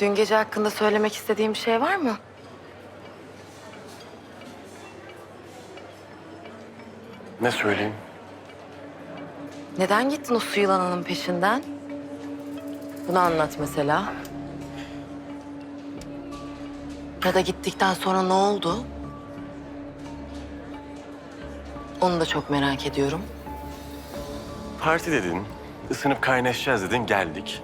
Dün gece hakkında söylemek istediğim bir şey var mı? Ne söyleyeyim? Neden gittin o su yılanının peşinden? Bunu anlat mesela. Ya da gittikten sonra ne oldu? Onu da çok merak ediyorum. Parti dedin, ısınıp kaynaşacağız dedin, geldik.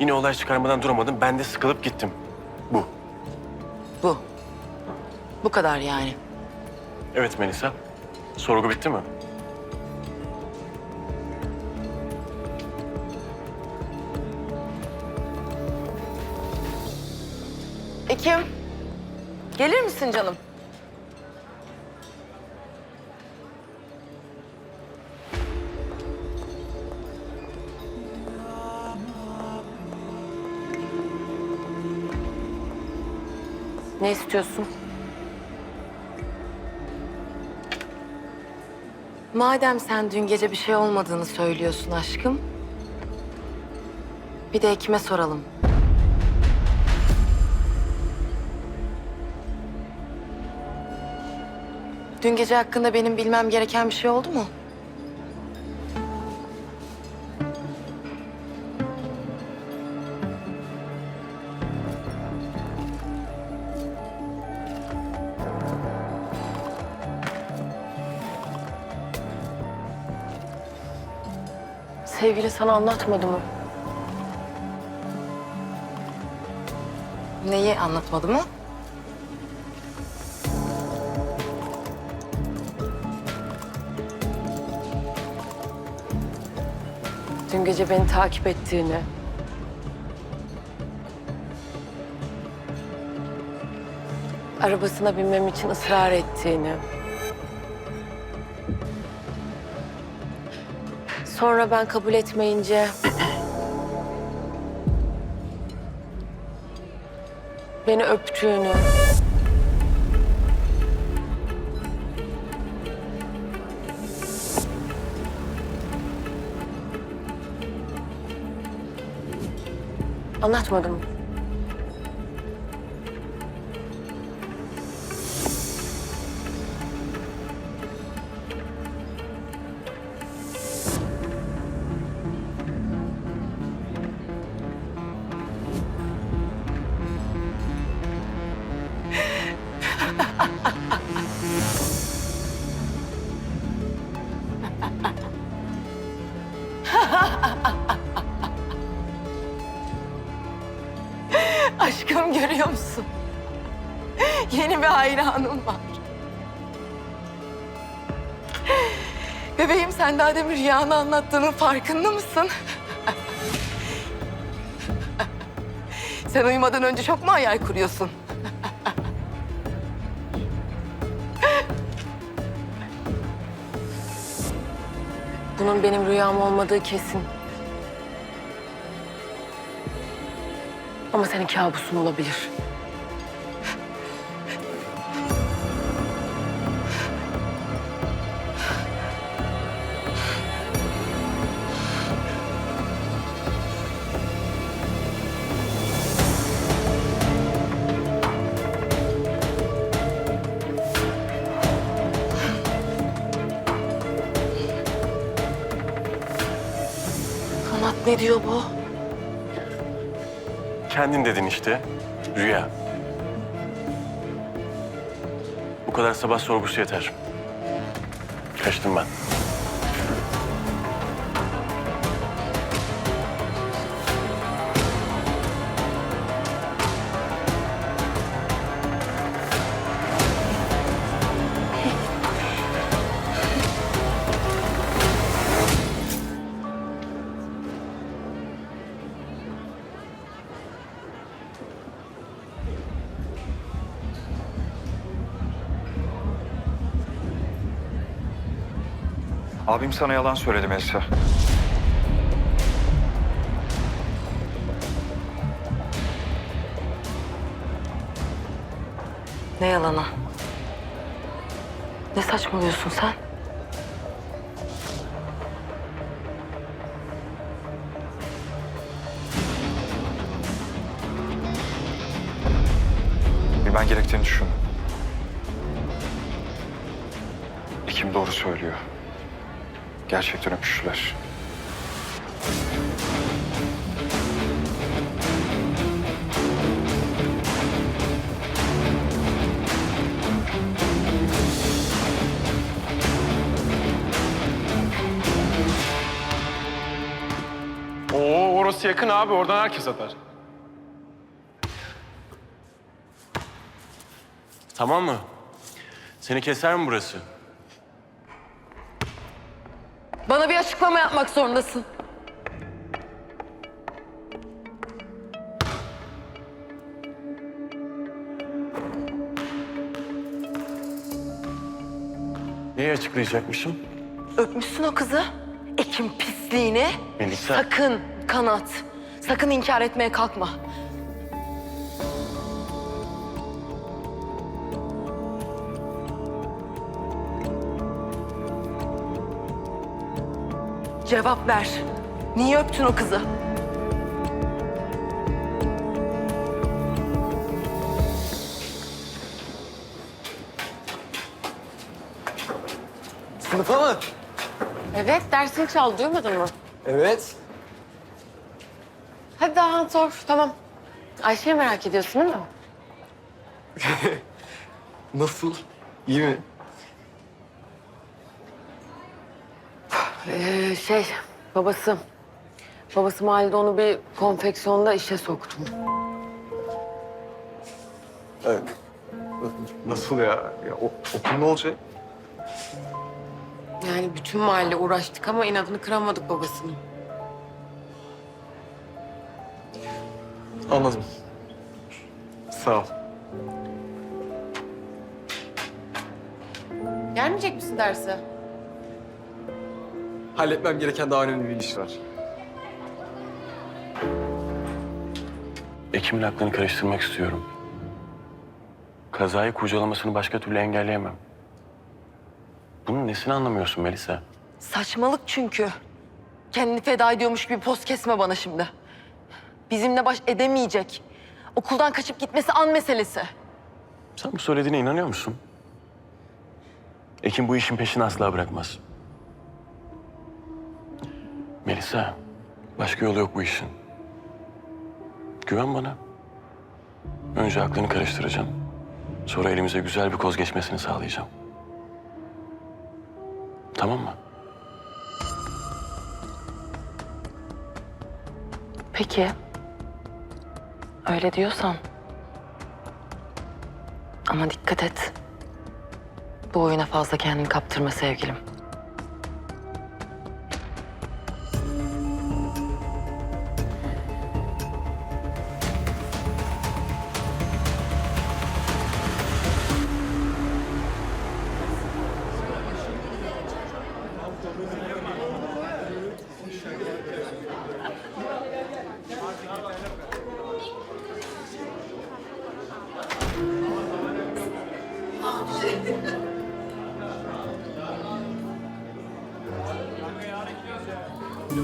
Yine olay çıkarmadan duramadım, ben de sıkılıp gittim. Bu. Bu. Bu kadar yani. Evet Melisa, sorgu bitti mi? Ekim. Gelir misin canım? Ne istiyorsun? Madem sen dün gece bir şey olmadığını söylüyorsun aşkım. Bir de Ekim'e soralım. Dün gece hakkında benim bilmem gereken bir şey oldu mu? Sevgili sana anlatmadı mı? Neyi anlatmadı mı? Dün gece beni takip ettiğini. Arabasına binmem için ısrar ettiğini. Sonra ben kabul etmeyince... beni öptüğünü. Anlatmadım. Görüyor musun? Yeni bir hayranım var. Bebeğim sen daha demin rüyanı anlattığının farkında mısın? sen uyumadan önce çok mu hayal kuruyorsun? Bunun benim rüyam olmadığı kesin. Ama senin kabusun olabilir. Ne diyor bu? Kendin dedin işte, rüya. Bu kadar sabah sorgusu yeter. Kaçtım ben. Abim sana yalan söyledi Melisa. Ne yalanı? Ne saçmalıyorsun sen? söylemen gerektiğini düşündüm. Ekim doğru söylüyor. Gerçekten öpüştüler. Oo orası yakın abi. Oradan herkes atar. Tamam mı? Seni keser mi burası? Bana bir açıklama yapmak zorundasın. Neyi açıklayacakmışım? Öpmüşsün o kızı. Ekim pisliğini. Melisa. Sakın kanat. Sakın inkar etmeye kalkma. Cevap ver. Niye öptün o kızı? Sınıfa mı? Evet, dersini çal. Duymadın mı? Evet. Hadi daha sor. Tamam. Ayşe'yi merak ediyorsun değil mi? Nasıl? İyi mi? Ee, şey, babası. Babası mahallede onu bir konfeksiyonda işe soktum. Evet. Nasıl ya? ya o, okul ne olacak? Yani bütün mahalle uğraştık ama inadını kıramadık babasının. Anladım. Sağ ol. Gelmeyecek misin derse? Halletmem gereken daha önemli bir iş var. Ekim'in aklını karıştırmak istiyorum. Kazayı kurcalamasını başka türlü engelleyemem. Bunun nesini anlamıyorsun Melisa? Saçmalık çünkü. Kendini feda ediyormuş gibi poz kesme bana şimdi. Bizimle baş edemeyecek. Okuldan kaçıp gitmesi an meselesi. Sen bu söylediğine inanıyor musun? Ekim bu işin peşini asla bırakmaz. Melisa, başka yolu yok bu işin. Güven bana. Önce aklını karıştıracağım. Sonra elimize güzel bir koz geçmesini sağlayacağım. Tamam mı? Peki. Öyle diyorsan. Ama dikkat et. Bu oyuna fazla kendini kaptırma sevgilim. Ne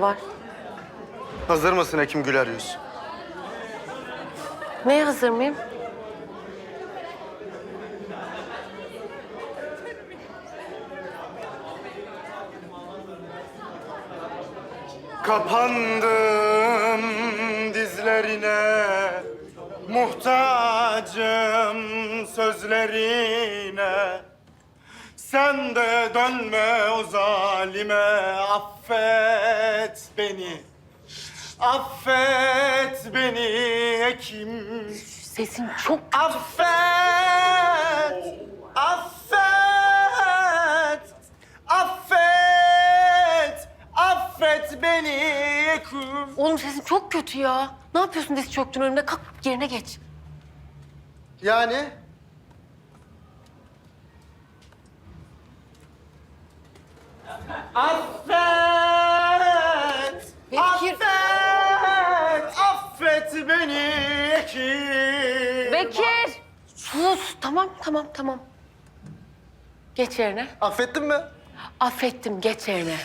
var? Hazır mısın Ekim Güler Yüz? Neye hazır mıyım? Kapandım dizlerine Muhtacım sözlerine Sen de dönme o zalime Affet beni Affet beni Ekim Sesin çok... Affet! Affet! Affet beni Ekum. Oğlum sesin çok kötü ya. Ne yapıyorsun diz çöktün önümde? Kalk yerine geç. Yani? Affet! Bekir. Affet! beni kim? Bekir! Sus. Tamam, tamam, tamam. Geç yerine. Affettin mi? Affettim, geç yerine.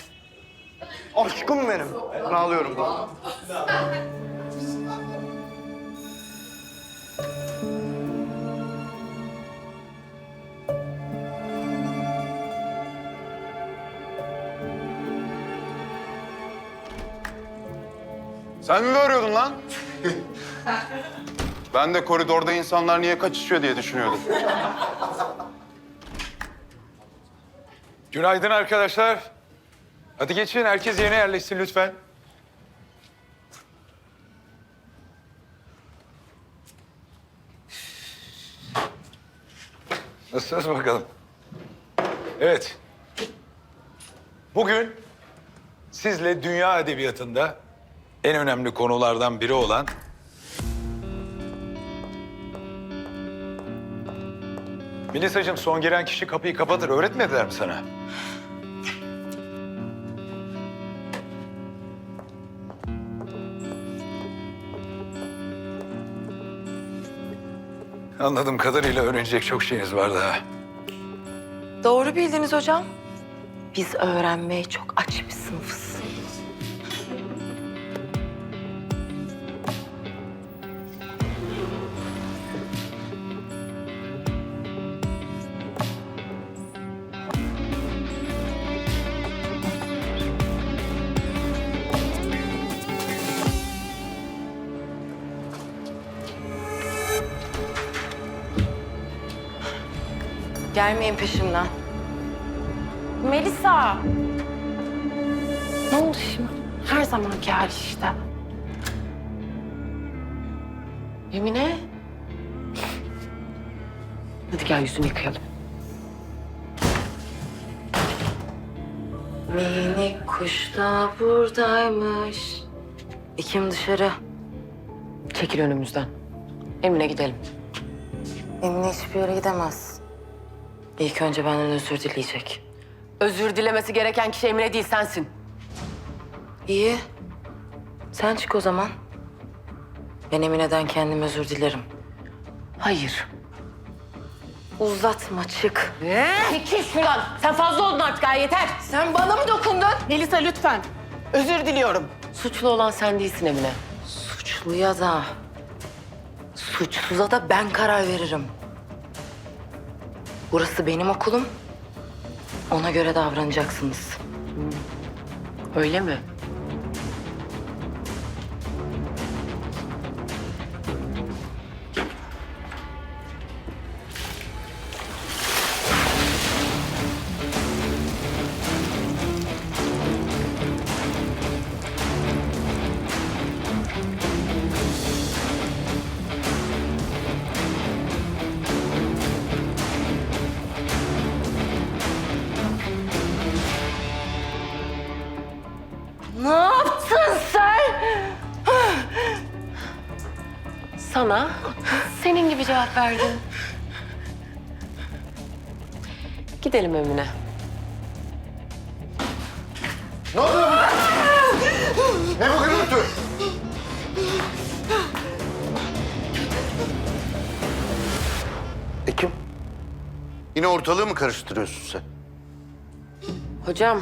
Aşkım benim. Ben ağlıyorum da. Sen mi arıyordun lan? ben de koridorda insanlar niye kaçışıyor diye düşünüyordum. Günaydın arkadaşlar. Hadi geçin, herkes yerine yerleşsin lütfen. Nasılsınız bakalım? Evet. Bugün sizle dünya edebiyatında en önemli konulardan biri olan Melisa'cığım son giren kişi kapıyı kapatır. Öğretmediler mi sana? Anladığım kadarıyla öğrenecek çok şeyiniz var daha. Doğru bildiniz hocam. Biz öğrenmeye çok aç bir sınıfız. Gelmeyin peşimden. Melisa! Ne oldu şimdi? Her zamanki hal işte. Emine? Hadi gel yüzünü yıkayalım. Minik kuş da buradaymış. İkim dışarı. Çekil önümüzden. Emine gidelim. Emine hiçbir yere gidemez. İlk önce benden özür dileyecek. Özür dilemesi gereken kişi Emine değil sensin. İyi. Sen çık o zaman. Ben Emine'den kendim özür dilerim. Hayır. Uzatma çık. Çekil şuradan. Sen fazla oldun artık ha yeter. Sen bana mı dokundun? Melisa lütfen. Özür diliyorum. Suçlu olan sen değilsin Emine. Suçluya da, suçsuza da ben karar veririm. Burası benim okulum. Ona göre davranacaksınız. Öyle mi? Sana senin gibi cevap verdim. Gidelim Emine. Ne oluyor burada? Ne bu gürültü? Ekim, yine ortalığı mı karıştırıyorsun sen? Hocam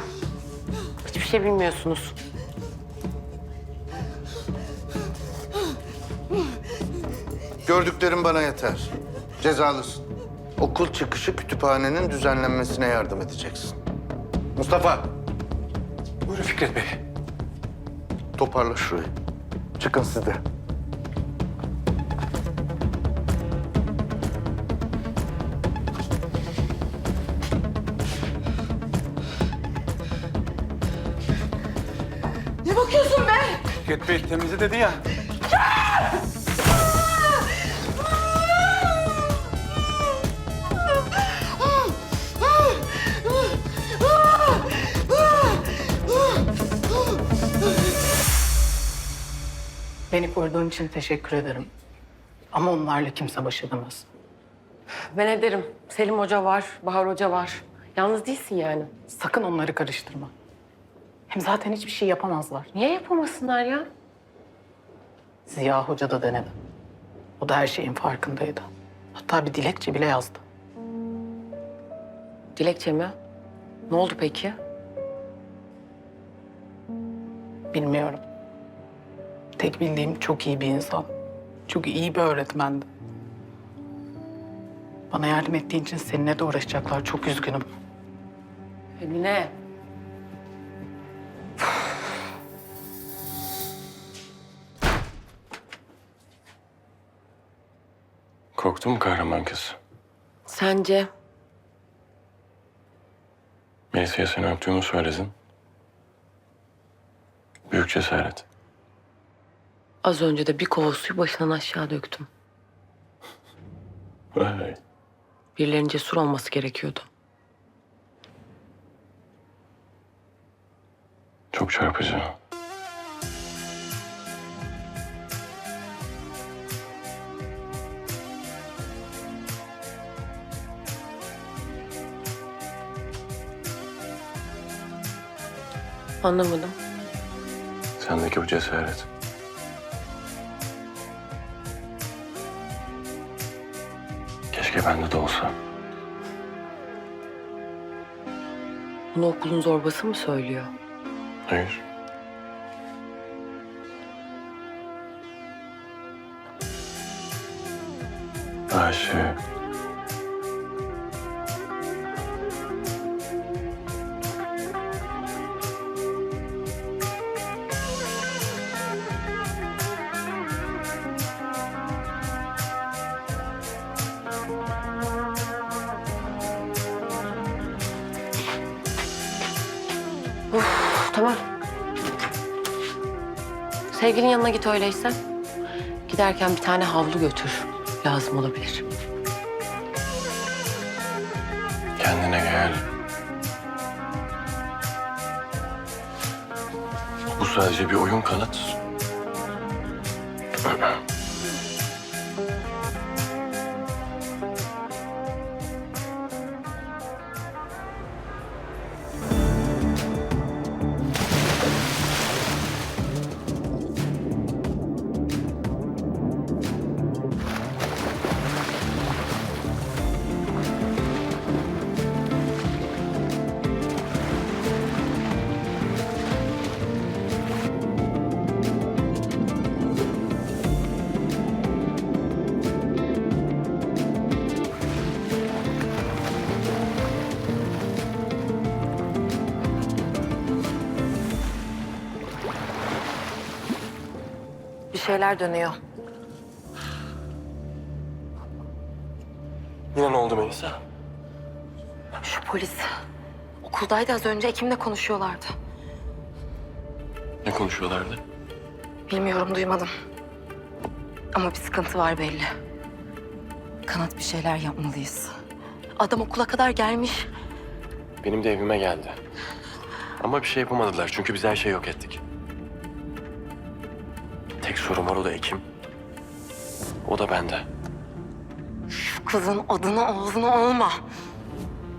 hiçbir şey bilmiyorsunuz. Gördüklerim bana yeter. Cezalısın. Okul çıkışı kütüphanenin düzenlenmesine yardım edeceksin. Mustafa, Buyurun Fikret Bey. toparla şurayı. Çıkın siz de. Ne bakıyorsun be? Fikret Bey temizle dedi ya. Beni koruduğun için teşekkür ederim. Ama onlarla kimse baş edemez. Ben ederim. Selim Hoca var, Bahar Hoca var. Yalnız değilsin yani. Sakın onları karıştırma. Hem zaten hiçbir şey yapamazlar. Niye yapamasınlar ya? Ziya Hoca da denedi. O da her şeyin farkındaydı. Hatta bir dilekçe bile yazdı. Dilekçe mi? Ne oldu peki? Bilmiyorum. Tek bildiğim çok iyi bir insan. Çok iyi bir öğretmendi. Bana yardım ettiğin için seninle de uğraşacaklar. Çok üzgünüm. Emine. Korktun mu kahraman kız? Sence Melisa'ya seni öptüğümü söyledin. Büyük cesaret. Az önce de bir kova suyu başından aşağı döktüm. Vay. Birilerinin cesur olması gerekiyordu. Çok çarpıcı. Anlamadım. Sendeki bu cesaret. Keşke bende de olsa. Bunu okulun zorbası mı söylüyor? Hayır. Aşık. Tamam. Sevgilin yanına git öyleyse. Giderken bir tane havlu götür. Lazım olabilir. Kendine gel. Bu sadece bir oyun kanıt. Bir şeyler dönüyor. Yine ne oldu Melisa? Şu polis. Okuldaydı az önce Ekim'le konuşuyorlardı. Ne konuşuyorlardı? Bilmiyorum duymadım. Ama bir sıkıntı var belli. Kanat bir şeyler yapmalıyız. Adam okula kadar gelmiş. Benim de evime geldi. Ama bir şey yapamadılar çünkü biz her şeyi yok ettik. Tek sorun var o da Ekim. O da bende. Şu kızın adını ağzına alma.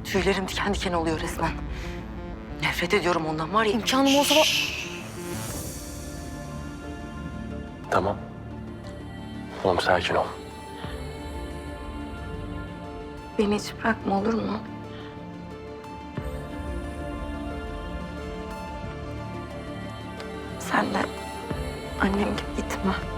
Tüylerim diken diken oluyor resmen. Nefret ediyorum ondan var ya imkanım olsa... Tamam. Tamam sakin ol. Beni hiç bırakma olur mu? Sen de annem gibi gitme.